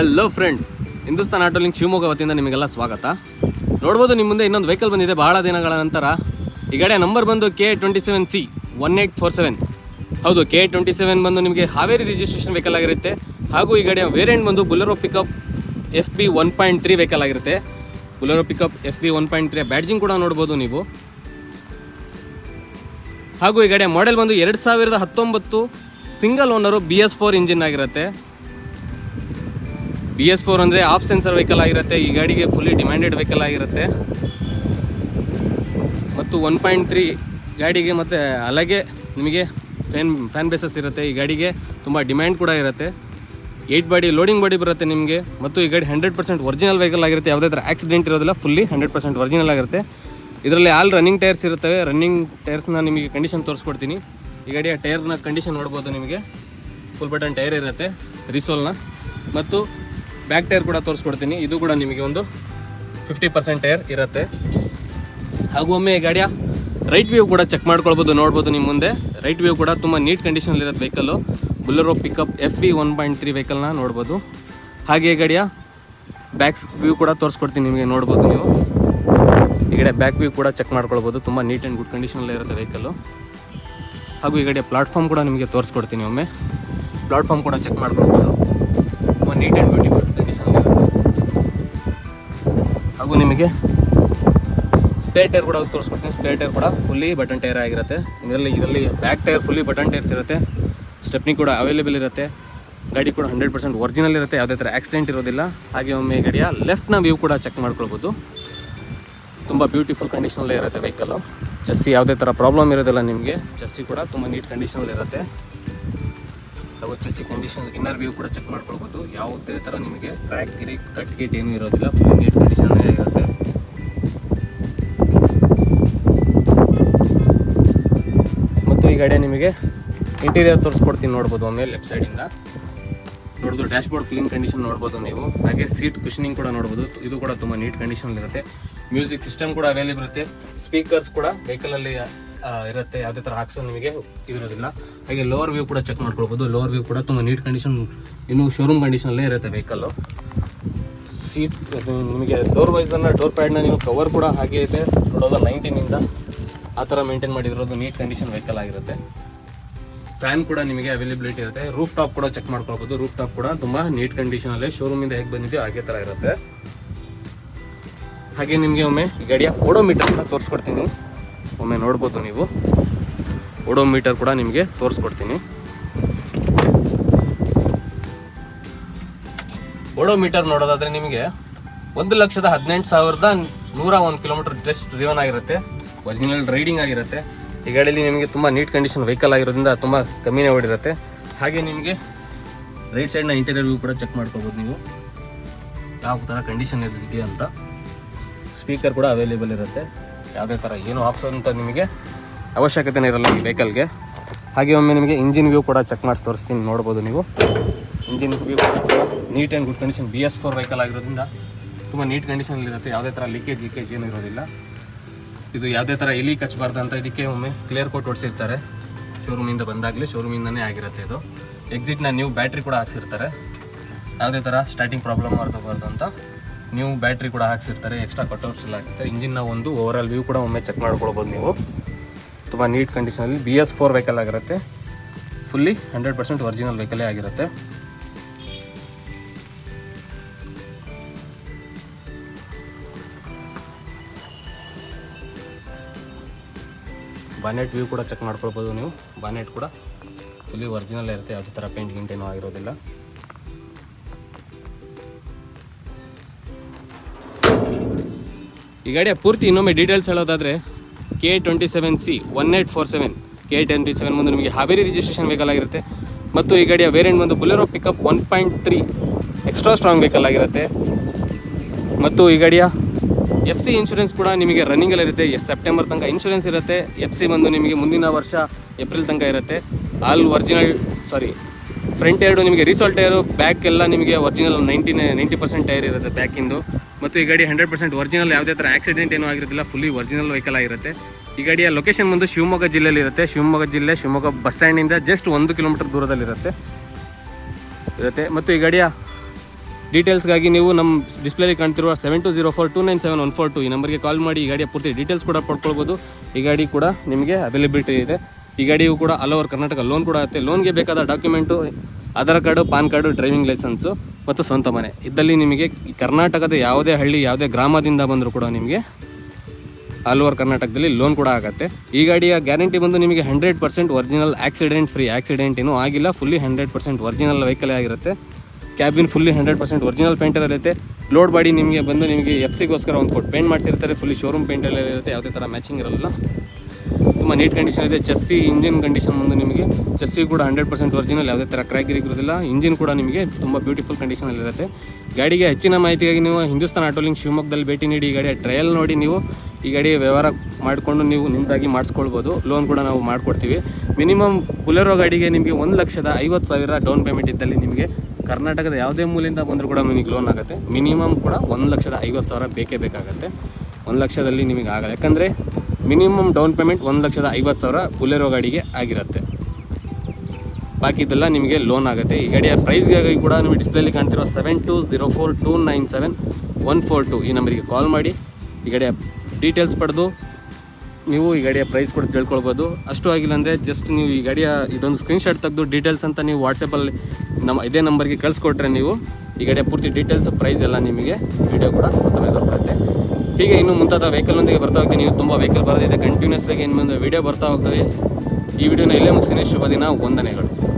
Hello friends Hindustan auto link Shivamogga ವತಿಯಿಂದ ನಿಮಗೆಲ್ಲ ಸ್ವಾಗತ. ನೋಡ್ಬೋದು ನಿಮ್ಮ ಮುಂದೆ ಇನ್ನೊಂದು ವೆಹಿಕಲ್ ಬಂದಿದೆ ಬಹಳ ದಿನಗಳ ನಂತರ. ಈ ನಂಬರ್ ಬಂದು K twenty seven C one eight four seven ಹೌದು ಕೆ ಟ್ವೆಂಟಿ ಸೆವೆನ್ ಬಂದು ನಿಮಗೆ ಹಾವೇರಿ ರಿಜಿಸ್ಟ್ರೇಷನ್ ವೆಹಿಕಲ್ ಆಗಿರುತ್ತೆ. ಹಾಗೂ ಈ ಗಾಡಿಯ ವೇರಿಯಂಟ್ ಬಂದು Bolero pickup F B one point three vehicle ಆಗಿರುತ್ತೆ. Bolero pickup F B one point three badging ಕೂಡ ನೋಡ್ಬೋದು ನೀವು. ಹಾಗೂ ಈ ಗಾಡಿಯ ಮಾಡೆಲ್ ಬಂದು ಎರಡು ಸಾವಿರದ ಹತ್ತೊಂಬತ್ತು single owner B S four engine ಆಗಿರುತ್ತೆ. ಬಿ ಎಸ್ ಫೋರ್ ಅಂದರೆ ಆಫ್ ಸೆನ್ಸರ್ ವೆಹಿಕಲ್ ಆಗಿರುತ್ತೆ. ಈ ಗಾಡಿಗೆ ಫುಲ್ಲಿ ಡಿಮ್ಯಾಂಡೆಡ್ ವೆಹಿಕಲ್ ಆಗಿರುತ್ತೆ. ಮತ್ತು ಒನ್ ಪಾಯಿಂಟ್ ತ್ರೀ ಗಾಡಿಗೆ ಮತ್ತು ಅಲಗೆ ನಿಮಗೆ ಫ್ಯಾನ್ ಫ್ಯಾನ್ ಬೇಸಸ್ ಇರುತ್ತೆ. ಈ ಗಾಡಿಗೆ ತುಂಬ ಡಿಮ್ಯಾಂಡ್ ಕೂಡ ಇರುತ್ತೆ. ಏಯ್ಟ್ ಬಾಡಿ ಲೋಡಿಂಗ್ ಬಾಡಿ ಬರುತ್ತೆ ನಿಮಗೆ. ಮತ್ತು ಈ ಗಾಡಿ ಹಂಡ್ರೆಡ್ ಪರ್ಸೆಂಟ್ ಒರಿಜಿನಲ್ ವೆಹಿಕಲ್ ಆಗಿರುತ್ತೆ. ಯಾವುದೇ ಥರ ಆಕ್ಸಿಡೆಂಟ್ ಇರೋದಿಲ್ಲ ಫುಲ್ಲಿ ಹಂಡ್ರೆಡ್ ಪರ್ಸೆಂಟ್ ಒರಿಜಿನಲ್ ಆಗಿರುತ್ತೆ. ಇದರಲ್ಲಿ ಆಲ್ ರನ್ನಿಂಗ್ ಟೈರ್ಸ್ ಇರುತ್ತವೆ. ರನ್ನಿಂಗ್ ಟೈರ್ಸ್ನ ನಿಮಗೆ ಕಂಡೀಷನ್ ತೋರಿಸ್ಕೊಡ್ತೀನಿ. ಈ ಗಾಡಿಯ ಟೈರ್ನ ಕಂಡೀಷನ್ ನೋಡ್ಬೋದು ನಿಮಗೆ. ಫುಲ್ ಬಟನ್ ಟೈರ್ ಇರುತ್ತೆ ರಿಸೋಲ್ನ ಮತ್ತು ಬ್ಯಾಕ್ ಟೈರ್ ಕೂಡ ತೋರಿಸ್ಕೊಡ್ತೀನಿ. ಇದು ಕೂಡ ನಿಮಗೆ ಒಂದು ಫಿಫ್ಟಿ ಪರ್ಸೆಂಟ್ ಟೈರ್ ಇರುತ್ತೆ. ಹಾಗೂ ಒಮ್ಮೆ ಗಾಡಿಯ ರೈಟ್ ವ್ಯೂ ಕೂಡ ಚೆಕ್ ಮಾಡ್ಕೊಳ್ಬೋದು, ನೋಡ್ಬೋದು ನಿಮ್ಮ ಮುಂದೆ. ರೈಟ್ ವ್ಯೂ ಕೂಡ ತುಂಬ ನೀಟ್ ಕಂಡೀಷನಲ್ಲಿ ಇರೋದು vehicle Bolero pickup F B one point three ವೆಹಿಕಲ್ನ ನೋಡ್ಬೋದು. ಹಾಗೆ ಗಾಡಿಯ ಬ್ಯಾಕ್ಸ್ ವ್ಯೂ ಕೂಡ ತೋರಿಸ್ಕೊಡ್ತೀನಿ ನಿಮಗೆ, ನೋಡ್ಬೋದು ನೀವು. ಈ ಕಡೆ ಬ್ಯಾಕ್ ವ್ಯೂ ಕೂಡ ಚೆಕ್ ಮಾಡ್ಕೊಳ್ಬೋದು, ತುಂಬ ನೀಟ್ ಆ್ಯಂಡ್ ಗುಡ್ ಕಂಡೀಷನಲ್ಲಿ ಇರುತ್ತೆ ವೆಹಿಕಲ್ಲು ಹಾಗೂ ಈ ಕಡೆ ಪ್ಲಾಟ್ಫಾರ್ಮ್ ಕೂಡ ನಿಮಗೆ ತೋರಿಸ್ಕೊಡ್ತೀನಿ ಒಮ್ಮೆ. ಪ್ಲಾಟ್ಫಾರ್ಮ್ ಕೂಡ ಚೆಕ್ ಮಾಡ್ಕೊಳ್ಬೋದು. ತುಂಬ ನೀಟ್ ಆ್ಯಂಡ್ ಹಾಗೂ ನಿಮಗೆ ಸ್ಪೇರ್ ಟೈರ್ ಕೂಡ ತೋರಿಸ್ಕೊಡ್ತೀನಿ. ಸ್ಪೇರ್ ಟೈರ್ ಕೂಡ ಫುಲ್ಲಿ ಬಟನ್ ಟೈರ್ ಆಗಿರುತ್ತೆ. ಇದರಲ್ಲಿ ಇದರಲ್ಲಿ back tyre fully button tyres ಇರುತ್ತೆ. ಸ್ಟೆಪ್ನಿ ಕೂಡ ಅವೈಲೇಬಲ್ ಇರುತ್ತೆ. ಗಾಡಿ ಕೂಡ ಹಂಡ್ರೆಡ್ ಪರ್ಸೆಂಟ್ ಒರಿಜಿನಲ್ ಇರುತ್ತೆ. ಯಾವುದೇ ಥರ ಆಕ್ಸಿಡೆಂಟ್ ಇರೋದಿಲ್ಲ. ಹಾಗೆ ಒಮ್ಮೆ ಗಾಡಿಯ ಲೆಫ್ಟ್ನ ವ್ಯೂ ಕೂಡ ಚೆಕ್ ಮಾಡ್ಕೊಳ್ಬೋದು. ತುಂಬ ಬ್ಯೂಟಿಫುಲ್ ಕಂಡೀಷನಲ್ಲೇ ಇರುತ್ತೆ ವೆಹಿಕಲ್ಲು ಚಸ್ಸಿ ಯಾವುದೇ ಥರ ಪ್ರಾಬ್ಲಮ್ ಇರೋದಿಲ್ಲ ನಿಮಗೆ. ಚಸ್ಸಿ ಕೂಡ ತುಂಬ ನೀಟ್ ಕಂಡೀಷನಲ್ಲಿ ಇರುತ್ತೆ. ಹಾಗೂ ಚೆಸ್ಸಿ ಕಂಡೀಷನ್ ಇನ್ನರ್ ವ್ಯೂ ಕೂಡ ಚೆಕ್ ಮಾಡ್ಕೊಳ್ಬೋದು. ಯಾವುದೇ ಥರ ನಿಮಗೆ ಕ್ರ್ಯಾಕ್ ಗಿರಿ ಕಟ್ ಗೇಟ್ ಏನೂ ಇರೋದಿಲ್ಲ. ಫುಲ್ ನೀಟ್ ಕಂಡೀಷನ್ ಇರುತ್ತೆ. ಮತ್ತು ಈ ಗಾಡಿ ನಿಮಗೆ ಇಂಟೀರಿಯರ್ ತೋರಿಸ್ಕೊಡ್ತೀನಿ ನೋಡ್ಬೋದು ಒಮ್ಮೆ ಲೆಫ್ಟ್ ಸೈಡಿಂದ ನೋಡ್ಬೋದು ಡ್ಯಾಶ್ ಬೋರ್ಡ್ ಕ್ಲೀನ್ ಕಂಡೀಷನ್ ನೋಡ್ಬೋದು ನೀವು. ಹಾಗೆ ಸೀಟ್ ಕುಷನಿಂಗ್ ಕೂಡ ನೋಡ್ಬೋದು. ಇದು ಕೂಡ ತುಂಬ ನೀಟ್ ಕಂಡೀಷನ್ ಇರುತ್ತೆ ಮ್ಯೂಸಿಕ್ ಸಿಸ್ಟಮ್ ಕೂಡ ಅವೈಲೇಬಲ್ ಇರುತ್ತೆ. ಸ್ಪೀಕರ್ಸ್ ಕೂಡ ವೆಹಿಕಲಲ್ಲಿ ಇರುತ್ತೆ. ಯಾವುದೇ ಥರ ಹಾಕ್ಸೋ ನಿಮಗೆ ಇರೋದಿಲ್ಲ. ಹಾಗೆ ಲೋವರ್ ವ್ಯೂ ಕೂಡ ಚೆಕ್ ಮಾಡ್ಕೊಳ್ಬೋದು. ಲೋವರ್ ವ್ಯೂ ಕೂಡ ತುಂಬ ನೀಟ್ ಕಂಡೀಷನ್ ಇನ್ನು ಶೋರೂಮ್ ಕಂಡೀಷನಲ್ಲೇ ಇರುತ್ತೆ ವೆಹಿಕಲ್ಲು ಸೀಟ್ ನಿಮಗೆ ಡೋರ್ ವೈಸನ್ನು ಡೋರ್ ಪ್ಯಾಡ್ನ ನೀವು ಕವರ್ ಕೂಡ ಹಾಗೆ ಇದೆ. ತೌಸಂಡ್ ನೈನ್ಟೀನಿಂದ ಆ ಥರ ಮೇಂಟೈನ್ ಮಾಡಿರೋದು ನೀಟ್ ಕಂಡೀಷನ್ ವೆಹಿಕಲ್ ಆಗಿರುತ್ತೆ. ಫ್ಯಾನ್ ಕೂಡ ನಿಮಗೆ ಅವೈಲೇಬಿಲಿಟಿ ಇರುತ್ತೆ. ರೂಫ್ ಟಾಪ್ ಕೂಡ ಚೆಕ್ ಮಾಡ್ಕೊಳ್ಬೋದು. ರೂಫ್ ಟಾಪ್ ಕೂಡ ತುಂಬ ನೀಟ್ ಕಂಡೀಷನಲ್ಲೇ ಶೋರೂಮಿಂದ ಹೇಗೆ ಬಂದಿದೆಯೋ ಹಾಗೆ ಥರ ಇರುತ್ತೆ. ಹಾಗೆ ನಿಮಗೆ ಒಮ್ಮೆ ಗಡಿಯ ಕೂಡ ತೋರಿಸ್ಕೊಡ್ತೀನಿ. ಒಮ್ಮೆ ನೋಡ್ಬೋದು ನೀವು. ಓಡೋ ಮೀಟರ್ ಕೂಡ ನಿಮಗೆ ತೋರಿಸ್ಕೊಡ್ತೀನಿ. ಓಡೋ ಮೀಟರ್ ನೋಡೋದಾದರೆ ನಿಮಗೆ ಒಂದು ಲಕ್ಷದ ಹದಿನೆಂಟು ಸಾವಿರದ ನೂರ ಒಂದು ಕಿಲೋಮೀಟರ್ ಜಸ್ಟ್ ಡ್ರಿವನ್ ಆಗಿರುತ್ತೆ. ಒರಿಜಿನಲ್ ರೈಡಿಂಗ್ ಆಗಿರುತ್ತೆ. ಈ ಗಾಡಿಯಲ್ಲಿ ನಿಮಗೆ ತುಂಬ ನೀಟ್ ಕಂಡೀಷನ್ ವೆಹಿಕಲ್ ಆಗಿರೋದ್ರಿಂದ ತುಂಬ ಕಮ್ಮಿನೇ ಓಡಿರುತ್ತೆ. ಹಾಗೆ ನಿಮಗೆ ರೈಟ್ ಸೈಡ್ನ ಇಂಟೀರಿಯರ್ ವ್ಯೂ ಕೂಡ ಚೆಕ್ ಮಾಡ್ಕೋಬೋದು ನೀವು. ಯಾವ ಥರ ಕಂಡೀಷನ್ ಇದೆಯಾ ಅಂತ. ಸ್ಪೀಕರ್ ಕೂಡ ಅವೈಲೇಬಲ್ ಇರುತ್ತೆ. ಯಾವುದೇ ಥರ ಏನು ಹಾಕ್ಸೋಂಥ ನಿಮಗೆ ಅವಶ್ಯಕತೆ ಇರಲ್ಲ ಈ ವೆಹಿಕಲ್ಗೆ ಹಾಗೆ ಒಮ್ಮೆ ನಿಮಗೆ ಇಂಜಿನ್ ವ್ಯೂ ಕೂಡ ಚೆಕ್ ಮಾಡಿಸಿ ತೋರಿಸ್ತೀನಿ, ನೋಡ್ಬೋದು ನೀವು. Engine view neat and good condition B S four vehicle ಆಗಿರೋದ್ರಿಂದ ತುಂಬ ನೀಟ್ ಕಂಡೀಷನಲ್ಲಿ ಇರುತ್ತೆ. ಯಾವುದೇ ಥರ ಲೀಕೇಜ್ ಲೀಕೇಜ್ ಏನು ಇರೋದಿಲ್ಲ. ಇದು ಯಾವುದೇ ಥರ ಎಲಿ ಕಚ್ಚಬಾರ್ದು ಅಂತ ಇದಕ್ಕೆ ಒಮ್ಮೆ ಕ್ಲಿಯರ್ ಕೋಟ್ ಹೊಡಿಸಿರ್ತಾರೆ ಶೋರೂಮಿಂದ ಬಂದಾಗಲೇ ಶೋರೂಮಿಂದನೇ ಆಗಿರುತ್ತೆ ಇದು. ಎಕ್ಸಿಟ್ನ ನೀವು ಬ್ಯಾಟ್ರಿ ಕೂಡ ಹಾಕ್ಸಿರ್ತಾರೆ. ಯಾವುದೇ ಥರ ಸ್ಟಾರ್ಟಿಂಗ್ ಪ್ರಾಬ್ಲಮ್ ಬರ್ದು ಅಂತ. ನ್ಯೂ ಬ್ಯಾಟ್ರಿ ಕೂಡ ಹಾಕ್ಸಿರ್ತಾರೆ ಎಕ್ಸ್ಟ್ರಾ ಕಟ್ಔಟ್ಸ್ ಎಲ್ಲ ಹಾಕಿರ್ತಾರೆ. ಇಂಜಿನ್ನ ಒಂದು ಓವರ್ ಆಲ್ ವ್ಯೂ ಕೂಡ ಒಮ್ಮೆ ಚೆಕ್ ಮಾಡ್ಕೊಳ್ಬೋದು ನೀವು. ತುಂಬ ನೀಟ್ ಕಂಡೀಷನಲ್ಲಿ ಬಿ ಎಸ್ ಫೋರ್ ವೆಹಿಕಲ್ ಆಗಿರುತ್ತೆ. ಫುಲ್ಲಿ ಹಂಡ್ರೆಡ್ ಪರ್ಸೆಂಟ್ ಒರಿಜಿನಲ್ ವೆಹಿಕಲೇ ಆಗಿರುತ್ತೆ. ಬಾನೆಟ್ ವ್ಯೂ ಕೂಡ ಚೆಕ್ ಮಾಡ್ಕೊಳ್ಬೋದು ನೀವು. ಬಾನೆಟ್ ಕೂಡ ಫುಲ್ಲಿ ಒರಿಜಿನಲ್ ಇರುತ್ತೆ, ಯಾವುದೇ ಥರ ಪೇಂಟ್ ಗಿಂಟ್ ಏನೂ ಆಗಿರೋದಿಲ್ಲ. ಈ ಗಾಡಿಯ ಪೂರ್ತಿ ಇನ್ನೊಮ್ಮೆ ಡೀಟೇಲ್ಸ್ ಹೇಳೋದಾದರೆ K twenty seven C one eight four seven K twenty seven ಬಂದು ನಿಮಗೆ ಹಾವೇರಿ ರಿಜಿಸ್ಟ್ರೇಷನ್ ವೆಹಿಕಲ್ ಆಗಿರುತ್ತೆ. ಮತ್ತು ಈ ಗಾಡಿಯ ವೇರಿಯಂಟ್ ಬಂದು Bolero pickup one point three extra strong vehicle ಆಗಿರುತ್ತೆ. ಮತ್ತು ಈ ಗಾಡಿಯ ಎಫ್ ಸಿ ಇನ್ಶೂರೆನ್ಸ್ ಕೂಡ ನಿಮಗೆ ರನ್ನಿಂಗಲ್ಲಿರುತ್ತೆ ಎಸ್ ಸೆಪ್ಟೆಂಬರ್ ತನಕ ಇನ್ಶೂರೆನ್ಸ್ ಇರುತ್ತೆ. ಎಫ್ ಸಿ ಬಂದು ನಿಮಗೆ ಮುಂದಿನ ವರ್ಷ ಏಪ್ರಿಲ್ ತನಕ ಇರುತ್ತೆ. ಆಲ್ ಒರಿಜಿನಲ್ ಸಾರಿ ಫ್ರಂಟ್ ಎರಡು ನಿಮಗೆ ರಿಸಲ್ಟ್ ಟೈರು ಬ್ಯಾಕ್ ಎಲ್ಲ ನಿಮಗೆ original ninety ninety percent tyre ಇರುತ್ತೆ ಬ್ಯಾಕಿಂದು ಮತ್ತು ಈ ಗಾಡಿ ಹಂಡ್ರೆಡ್ ಪರ್ಸೆಂಟ್ ಒರಿಜಿನಲ್, ಯಾವುದೇ ಥರ ಆಕ್ಸಿಡೆಂಟ್ ಏನೂ ಆಗಿರೋದಿಲ್ಲ ಫುಲ್ಲಿ ಒರಿಜಿನಲ್ ವೆಹಿಕಲ್ ಆಗಿರುತ್ತೆ. ಈ ಗಾಡಿಯ ಲೊಕೇಶನ್ ಬಂದು ಶಿವಮೊಗ್ಗ ಜಿಲ್ಲೆಯಲ್ಲಿ ಇರುತ್ತೆ ಶಿವಮೊಗ್ಗ ಜಿಲ್ಲೆ, ಶಿವಮೊಗ್ಗ ಬಸ್ ಸ್ಟ್ಯಾಂಡಿಂದ ಜಸ್ಟ್ ಒಂದು ಕಿಲೋಮೀಟರ್ ದೂರದಲ್ಲಿರುತ್ತೆ. ಇರುತ್ತೆ. ಮತ್ತು ಈ ಗಾಡಿಯ ಡೀಟೇಲ್ಸ್ಗಾಗಿ ನೀವು ನಮ್ಮ ಡಿಸ್ಪ್ಲೇಲಿ ಕಾಣ್ತಿರುವ seven two zero four two nine seven one four two ಈ ನಂಬರ್ಗೆ ಕಾಲ್ ಮಾಡಿ ಈ ಗಾಡಿಯ ಪೂರ್ತಿ ಡೀಟೇಲ್ಸ್ ಕೂಡ ಪಡ್ಕೊಳ್ಬೋದು. ಈ ಗಾಡಿ ಕೂಡ ನಿಮಗೆ ಅವೈಲೇಬಿಲಿಟಿ ಇದೆ. ಈ ಗಾಡಿಯು ಕೂಡ ಆಲ್ ಓವರ್ ಕರ್ನಾಟಕ ಲೋನ್ ಕೂಡ ಆಗುತ್ತೆ. ಲೋನ್ಗೆ ಬೇಕಾದ document Aadhaar card, PAN card, driving licence ಮತ್ತು ಸ್ವಂತ ಮನೆ. ಇದ್ದಲ್ಲಿ ನಿಮಗೆ ಕರ್ನಾಟಕದ ಯಾವುದೇ ಹಳ್ಳಿ, ಯಾವುದೇ ಗ್ರಾಮದಿಂದ ಬಂದರೂ ಕೂಡ ನಿಮಗೆ ಆಲ್ ಓವರ್ ಕರ್ನಾಟಕದಲ್ಲಿ ಲೋನ್ ಕೂಡ ಆಗುತ್ತೆ. ಈ ಗಾಡಿಯ ಗ್ಯಾರಂಟಿ ಬಂದು ನಿಮಗೆ hundred percent original accident free accident ಏನೂ ಆಗಿಲ್ಲ fully hundred percent original vehicle ಆಗಿರುತ್ತೆ. Cabin fully hundred percent original painter ಇರುತ್ತೆ. ಲೋಡ್ ಬಾಡಿ ನಿಮಗೆ ಬಂದು ನಿಮಗೆ ಎಫ್ ಸಿಗೋಸ್ಕರ ಒಂದು ಕೊಟ್ಟು ಪೇಂಟ್ ಮಾಡ್ತಿರ್ತಾರೆ ಫುಲ್ಲಿ ಶೋರೂಮ್ ಪೇಂಟಲ್ಲಿ ಇರುತ್ತೆ. ಯಾವುದೇ ಥರ ಮ್ಯಾಚಿಂಗ್ ಇರಲ್ಲ. ತುಂಬ ನೀಟ್ ಕಂಡೀಷನ್ ಇದೆ. ಚೆಸ್ಸಿ ಇಂಜಿನ್ ಕಂಡೀಷನ್ ಬಂದು ನಿಮಗೆ. ಚೆಸ್ಸಿ ಕೂಡ ಹಂಡ್ರೆಡ್ ಪರ್ಸೆಂಟ್ ಒರಿಜಿನಲ್ ಯಾವುದೇ ಥರ ಕ್ರ್ಯಾಕ್ ಇರೋದಿಲ್ಲ. ಇಂಜಿನ್ ಕೂಡ ನಿಮಗೆ ತುಂಬ ಬ್ಯೂಟಿಫುಲ್ ಕಂಡೀಷನಲ್ಲಿರುತ್ತೆ ಗಾಡಿಗೆ ಹೆಚ್ಚಿನ ಮಾಹಿತಿಗಾಗಿ ನೀವು ಹಿಂದೂಸ್ತಾನ್ ಆಟೋಲಿಂಗ್ ಶಿವಮೊಗ್ಗದಲ್ಲಿ ಭೇಟಿ ನೀಡಿ. ಈ ಗಾಡಿಯ ಟ್ರಯಲ್ ನೋಡಿ ನೀವು ಈ ಗಾಡಿ ವ್ಯವಹಾರ ಮಾಡಿಕೊಂಡು ನೀವು ನಿಮ್ಮದಾಗಿ ಮಾಡಿಸ್ಕೊಳ್ಬೋದು. ಲೋನ್ ಕೂಡ ನಾವು ಮಾಡಿಕೊಡ್ತೀವಿ. ಮಿನಿಮಮ್ ಬುಲೆರೋ ಗಾಡಿಗೆ ನಿಮಗೆ ಒಂದು ಲಕ್ಷದ ಐವತ್ತು ಸಾವಿರ ಡೌನ್ ಪೇಮೆಂಟ್ ಇದ್ದಲ್ಲಿ ನಿಮಗೆ ಕರ್ನಾಟಕದ ಯಾವುದೇ ಮೂಲೆಯಿಂದ ಬಂದರೂ ಕೂಡ ನಿಮಗೆ ಲೋನ್ ಆಗುತ್ತೆ. ಮಿನಿಮಮ್ ಕೂಡ ಒಂದು ಲಕ್ಷದ ಐವತ್ತು ಸಾವಿರ ಬೇಕೇ ಬೇಕಾಗುತ್ತೆ. ಒಂದು ಲಕ್ಷದಲ್ಲಿ ನಿಮಗೆ ಆಗಲ್ಲ. ಯಾಕಂದರೆ ಮಿನಿಮಮ್ ಡೌನ್ ಪೇಮೆಂಟ್ ಒಂದು ಲಕ್ಷದ ಐವತ್ತು ಸಾವಿರ ಬುಲೆರೋ ಗಾಡಿಗೆ ಆಗಿರುತ್ತೆ. ಬಾಕಿದೆಲ್ಲ ನಿಮಗೆ ಲೋನ್ ಆಗುತ್ತೆ. ಈ ಗಾಡಿಯ ಪ್ರೈಸ್ಗಾಗಿ ಕೂಡ ನಿಮಗೆ ಡಿಸ್ಪ್ಲೇಲಿ ಕಾಣ್ತಿರೋ seven two zero four two nine seven one four two ಈ ನಂಬರಿಗೆ ಕಾಲ್ ಮಾಡಿ. ಈ ಗಾಡಿಯ ಡೀಟೇಲ್ಸ್ ಪಡೆದು ನೀವು ಈ ಗಾಡಿಯ ಪ್ರೈಸ್ ಕೂಡ ತಿಳ್ಕೊಳ್ಬೋದು. ಅಷ್ಟು ಆಗಿಲ್ಲ ಅಂದರೆ ಜಸ್ಟ್ ನೀವು ಈ ಗಾಡಿಯ ಇದೊಂದು ಸ್ಕ್ರೀನ್ಶಾಟ್ ತೆಗೆದು ಡೀಟೇಲ್ಸ್ ಅಂತ ನೀವು ವಾಟ್ಸಪ್ಪಲ್ಲಿ ನಮ್ಮ ಇದೇ ನಂಬರ್ಗೆ ಕಳಿಸ್ಕೊಟ್ರೆ ನೀವು ಈ ಗಾಡಿಯ ಪೂರ್ತಿ ಡೀಟೇಲ್ಸ್ ಪ್ರೈಸ್ ಎಲ್ಲ ನಿಮಗೆ ವಿಡಿಯೋ ಕೂಡ ಮತ್ತೊಮ್ಮೆ ದೊರಕುತ್ತೆ. ಹೀಗೆ ಇನ್ನು ಮುಂತಾದ ವೆಹಿಕಲ್ನೊಂದಿಗೆ ಬರ್ತಾ ಹೋಗ್ತೀನಿ. ನೀವು ತುಂಬ ವೆಹಿಕಲ್ ಬರೋದಿದೆ. ಕಂಟಿನ್ಯೂಸ್ ಆಗಿ ಇನ್ನು ಮುಂದೆ ವಿಡಿಯೋ ಬರ್ತಾ ಹೋಗ್ತವೆ. ಈ ವಿಡಿಯೋನ ಇಲ್ಲೇ ಮುಗಿಸ್ತೀನಿ. ಶುಭ ದಿನ. ವಂದನೆಗಳು.